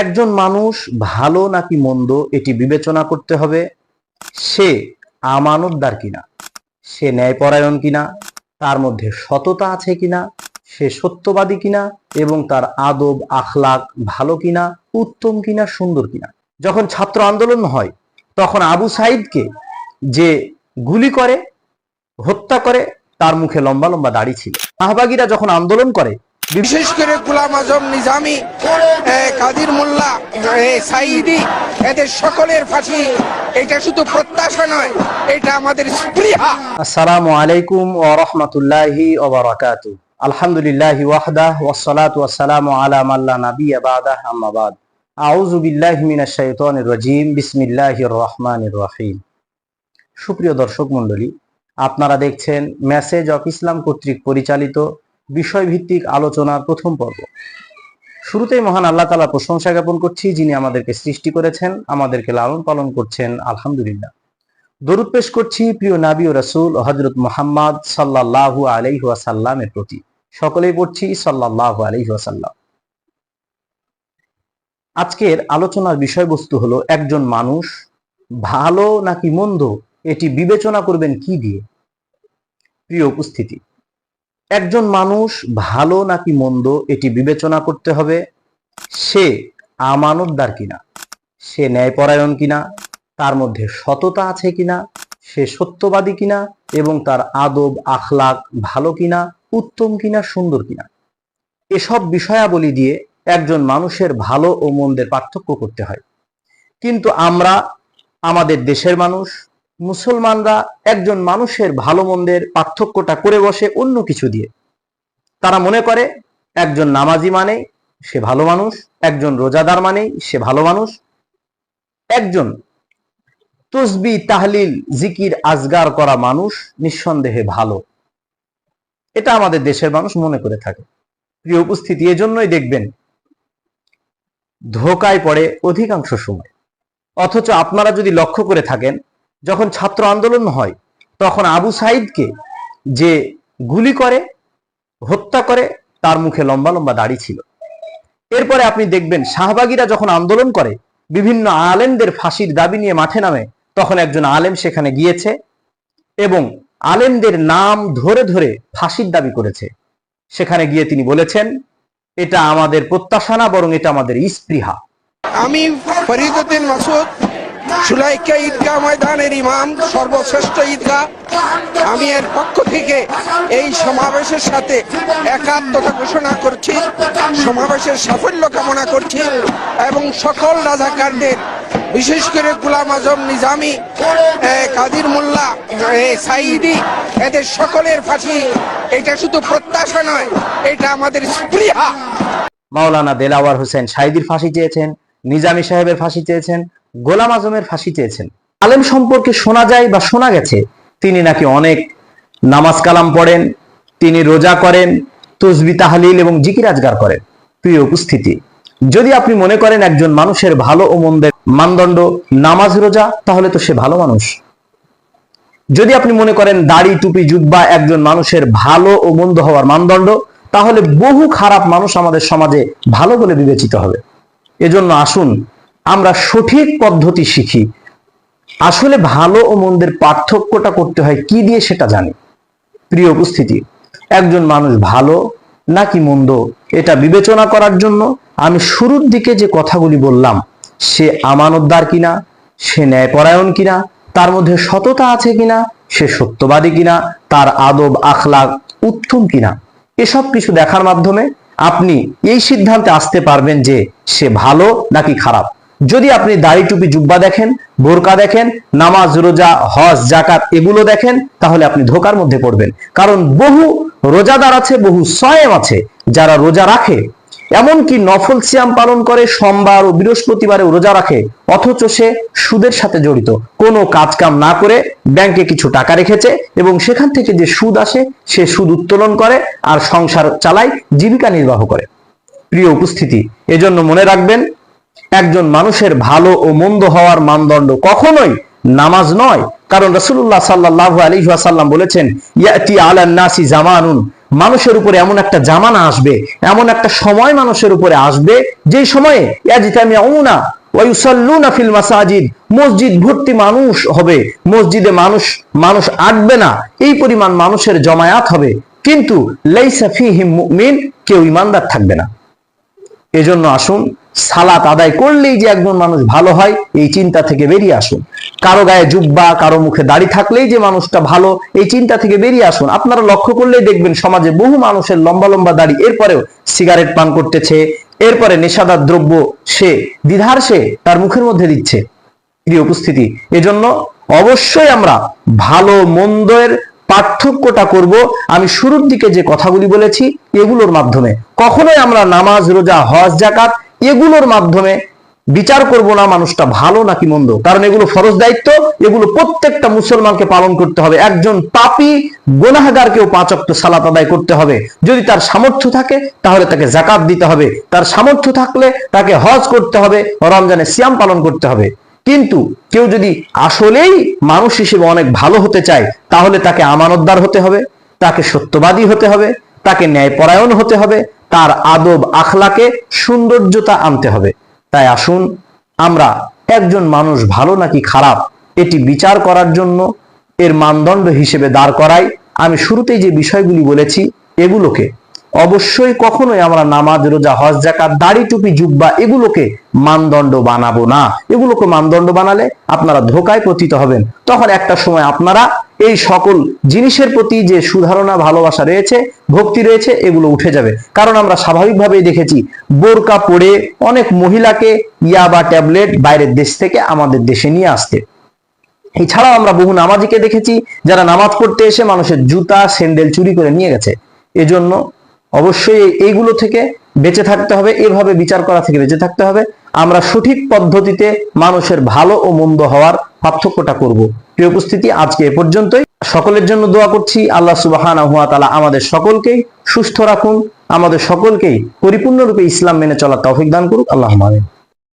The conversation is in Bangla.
একজন মানুষ ভালো নাকি মন্দ, এটি বিবেচনা করতে হবে, সে আমানতদার কিনা, সে ন্যায়পরায়ণ কিনা, তার মধ্যে সততা আছে কিনা, সে সত্যবাদী কিনা, এবং তার আদব, আখলাক ভালো কিনা, উত্তম কিনা, সুন্দর কিনা। যখন ছাত্র আন্দোলন হয়, তখন আবু সাইদকে যে গুলি করে, হত্যা করে, তার মুখে লম্বা লম্বা দাড়ি ছিল। শাহবাগীরা যখন আন্দোলন করে বিশেষ করে গোলাম আজম নিজামি কাদির মোল্লা সাইদি, এদের সকলের ফাঁসি, এটা শুধু প্রত্যাশা নয়, এটা আমাদের স্পৃহা। আসসালামু আলাইকুম ওয়া রাহমাতুল্লাহি আলহামদুলিল্লাহি ওয়াসসালামু আলা বা'দাহ আম্মা বাদ। আউযু বিল্লাহি মিনাশ শাইতানির রাজীম, বিসমিল্লাহির রহমানির রহিম। সুপ্রিয় দর্শক মণ্ডলী, আপনারা দেখছেন মেসেজ অফ ইসলাম কর্তৃক পরিচালিত বিষয়ভিত্তিক আলোচনার প্রথম পর্ব। শুরুতেই মহান আল্লাহ তাআলা প্রশংসা জ্ঞাপন করছি, যিনি আমাদেরকে সৃষ্টি করেছেন, আমাদেরকে লালন পালন করছেন, আলহামদুলিল্লাহ। দরুদ পেশ করছি প্রিয় নাবি ও রাসূল হযরত মোহাম্মদ সাল্লাল্লাহু আলাইহি ওয়াসাল্লামের প্রতি। সকলেই পড়ছি সাল্লাল্লাহু আলাইহি ওয়াসাল্লাম। আজকের আলোচনার বিষয়বস্তু হলো, একজন মানুষ ভালো নাকি মন্দ, এটি বিবেচনা করবেন কি দিয়ে? প্রিয় উপস্থিতি একজন মানুষ ভালো নাকি মন্দ, এটি বিবেচনা করতে হবে, সে আমানতদার কিনা, সে ন্যায়পরায়ণ কিনা, তার মধ্যে সততা আছে কিনা, সে সত্যবাদী কিনা, এবং তার আদব আখলাক ভালো কিনা, উত্তম কিনা, সুন্দর কিনা। এসব বিষয়াবলী দিয়ে একজন মানুষের ভালো ও মন্দের পার্থক্য করতে হয়। কিন্তু আমরা, আমাদের দেশের মানুষ মুসলমানরা একজন মানুষের ভালো মন্দের পার্থক্যটা করে বসে অন্য কিছু দিয়ে। তারা মনে করে, একজন নামাজি মানে সে ভালো মানুষ, একজন রোজাদার মানেই সে ভালো মানুষ। একজন তসবি, তাহলিল, জিকির, আজগার করা মানুষ নিঃসন্দেহে ভালো। এটা আমাদের দেশের মানুষ মনে করে থাকে। প্রিয় উপস্থিতি, এজন্যই দেখবেন ধোকায় পড়ে অধিকাংশ সময়। অথচ আপনারা যদি লক্ষ্য করে থাকেন যখন ছাত্র আন্দোলন হয়, তখন আবু সাইদকে যে গুলি করে, হত্যা করে, তার মুখে লম্বা লম্বা দাড়ি ছিল। এরপরে আপনি দেখবেন শাহবাগীরা যখন আন্দোলন করে, বিভিন্ন আলেমদের ফাঁসির দাবি নিয়ে মাঠে নামে, তখন একজন আলেম সেখানে গিয়েছে এবং আলেমদের নাম ধরে ধরে ফাঁসির দাবি করেছে। সেখানে গিয়ে তিনি বলেছেন, এটা আমাদের প্রত্যাশা না, বরং এটা আমাদের স্পৃহা। আমি ফরিদুদ্দিন মাসুদ সুলাইকা ঈদগাহ ময়দানের ইমাম, সর্বশ্রেষ্ঠ ঈদগাহ। আমি এর পক্ষ থেকে এই সমাবেশের সাথে একাত্মতা ঘোষণা করছি, সমাবেশের সাফল্য কামনা করছি এবং সকল রাজাকারদের, বিশেষ করে গোলাম আজম নিজামি কাদির মোল্লা সাইদি এদের সকলের ফাঁসি, এটা শুধু প্রত্যাশা নয়, এটা আমাদের স্পৃহা। মাওলানা দেলাওয়ার হোসেন সাইদির ফাঁসি চেয়েছেন, নিজামী সাহেবের ফাঁসি চেয়েছেন গোলাম আজমের ফাঁসি চেয়েছেন। আলেম সম্পর্কে শোনা যায় বা শোনা গেছে, তিনি নাকি অনেক নামাজ কালাম পড়েন, তিনি রোজা করেন, তসবি তাহলিল এবং জিকির আজগার করেন। প্রিয় উপস্থিতি, যদি আপনি মনে করেন একজন মানুষের ভালো ও মন্দের মানদণ্ড নামাজ রোজা, তাহলে তো সে ভালো মানুষ। যদি আপনি মনে করেন দাড়ি, টুপি, জুব্বা একজন মানুষের ভালো ও মন্দ হওয়ার মানদণ্ড, তাহলে বহু খারাপ মানুষ আমাদের সমাজে ভালো বলে বিবেচিত হবে। এজন্য আসুন আমরা সঠিক পদ্ধতি শিখি। আসলে ভালো ও মন্দের পার্থক্যটা করতে হয় কি দিয়ে সেটা জানি। প্রিয় উপস্থিতি, একজন মানুষ ভালো নাকি মন্দ, এটা বিবেচনা করার জন্য আমি শুরুর দিকে যে কথাগুলি বললাম, সে আমানতদার কিনা, সে ন্যায়পরায়ণ কিনা, তার মধ্যে সততা আছে কিনা, সে সত্যবাদী কিনা, তার আদব আখলাক উত্তম কিনা, এসব কিছু দেখার মাধ্যমে আপনি এই সিদ্ধান্তে আসতে পারবেন যে সে ভালো নাকি খারাপ। যদি আপনি দাড়ি টুপি, জুব্বা দেখেন, বোরকা দেখেন, নামাজ, রোজা, হজ জাকাত এগুলো দেখেন, তাহলে আপনি ধোকার মধ্যে পড়বেন। কারণ বহু রোজাদার আছে, বহু সয়েম আছে, যারা রোজা রাখে। এমনকি নফল সিয়াম পালন করে, সোমবার ও বৃহস্পতিবারে রোজা রাখে, অথচ সে সুদের সাথে জড়িত। কোনো কাজ কাম না করে ব্যাংকে কিছু টাকা রেখেছে এবং সেখান থেকে যে সুদ আসে, সে সুদ উত্তোলন করে আর সংসার চালায়, জীবিকা নির্বাহ করে। প্রিয় উপস্থিতি, এজন্য মনে রাখবেন একজন মানুষের ভালো ও মন্দ হওয়ার মানদণ্ড কখনোই নামাজ নয়। কারণ রসুল্লাহ সাল্লাহ আলী সাল্লাম বলেছেন, ইয়াতি জামানুন। মানুষের উপরে এমন একটা জামানা আসবে, এমন একটা সময় মানুষের উপরে আসবে যে সময়ে ফিল মাসাজিদ, মসজিদ ভর্তি মানুষ হবে। মসজিদে মানুষ মানুষ আটবে না, এই পরিমাণ মানুষের জমায়েত হবে। কিন্তু লাইসা ফিহিম কেউ ইমানদার থাকবে না। এজন্য আসুন সালাত আদায় করলেই যে একজন মানুষ ভালো হয়, এই চিন্তা থেকে বেরিয়ে আসুন। কারও গায়ে জুব্বা, কারও মুখে দাড়ি থাকলেই যে মানুষটা ভালো, এই চিন্তা থেকে বেরিয়ে আসুন। আপনারা লক্ষ্য করলেই দেখবেন সমাজে বহু মানুষের লম্বা লম্বা দাড়ি, এরপরেও সিগারেট পান করতেছে, এরপরে নেশাদার দ্রব্য সে, দ্বিধার সে, তার মুখের মধ্যে দিচ্ছে। প্রিয় উপস্থিতি, এজন্য অবশ্যই আমরা ভালো মন্দের পার্থক্যটা করব। আমি শুরুর দিকে যে কথাগুলি বলেছি, এগুলোর মাধ্যমে। কখনোই আমরা নামাজ, রোজা, হজ জাকাত এগুলোর মাধ্যমে বিচার করব না মানুষটা ভালো নাকি মন্দ? কারণ এগুলো ফরজ দায়িত্ব, এগুলো প্রত্যেকটা মুসলমানকে পালন করতে হবে। একজন পাপি গোনাহাগারকেও পাঁচ অক্ট সালাত আদায় করতে হবে। যদি তার সামর্থ্য থাকে, তাহলে তাকে জাকাত দিতে হবে। তার সামর্থ্য থাকলে তাকে হজ করতে হবে, রমজানে সিয়াম পালন করতে হবে। কিন্তু কেউ যদি আসলেই মানুষ হিসেবে অনেক ভালো হতে চায়, তাহলে তাকে আমানতদার হতে হবে, তাকে সত্যবাদী হতে হবে, তাকে ন্যায়পরায়ণ হতে হবে তার আদব আখলাকে সৌন্দর্যতা আনতে হবে। তাই আসুন, আমরা একজন মানুষ ভালো নাকি খারাপ, এটি বিচার করার জন্য এর মানদণ্ড হিসেবে দাঁড় করাই। আমি শুরুতেই যে বিষয়গুলি বলেছি, এগুলোকে অবশ্যই কখনোই আমরা নামাজ, রোজা, হজ জাকাত দাড়ি, টুপি, জুব্বা এগুলোকে মানদণ্ড বানাবো না। এগুলোকে মানদণ্ড বানালে আপনারা ধোকায় পতিত হবেন। তখন একটা সময় আপনারা এই সকল জিনিসের প্রতি যে সুধারণা, ভালোবাসা রয়েছে, ভক্তি রয়েছে, এগুলো উঠে যাবে। কারণ আমরা স্বাভাবিকভাবেই দেখেছি, বোরকা পরে অনেক মহিলাকে ইয়া বা ট্যাবলেট বাইরের দেশ থেকে আমাদের দেশে নিয়ে আসতে। এছাড়াও আমরা বহু নামাজিকে দেখেছি, যারা নামাজ পড়তে এসে মানুষের জুতা, স্যান্ডেল চুরি করে নিয়ে গেছে। এজন্য অবশ্যই এইগুলো থেকে বেঁচে থাকতে হবে, এভাবে বিচার করা থেকে বেঁচে থাকতে হবে। আমরা সঠিক পদ্ধতিতে মানুষের ভালো ও মন্দ হওয়ার পার্থক্যটা করব। প্রিয় উপস্থিতি, আজকে এ পর্যন্তই। সকলের জন্য দোয়া করছি, আল্লাহ সুবাহানা হুয়া তালা আমাদের সকলকেই সুস্থ রাখুন, আমাদের সকলকেই পরিপূর্ণরূপে ইসলাম মেনে চলার তৌফিক দান করুক আল্লাহ আমিন।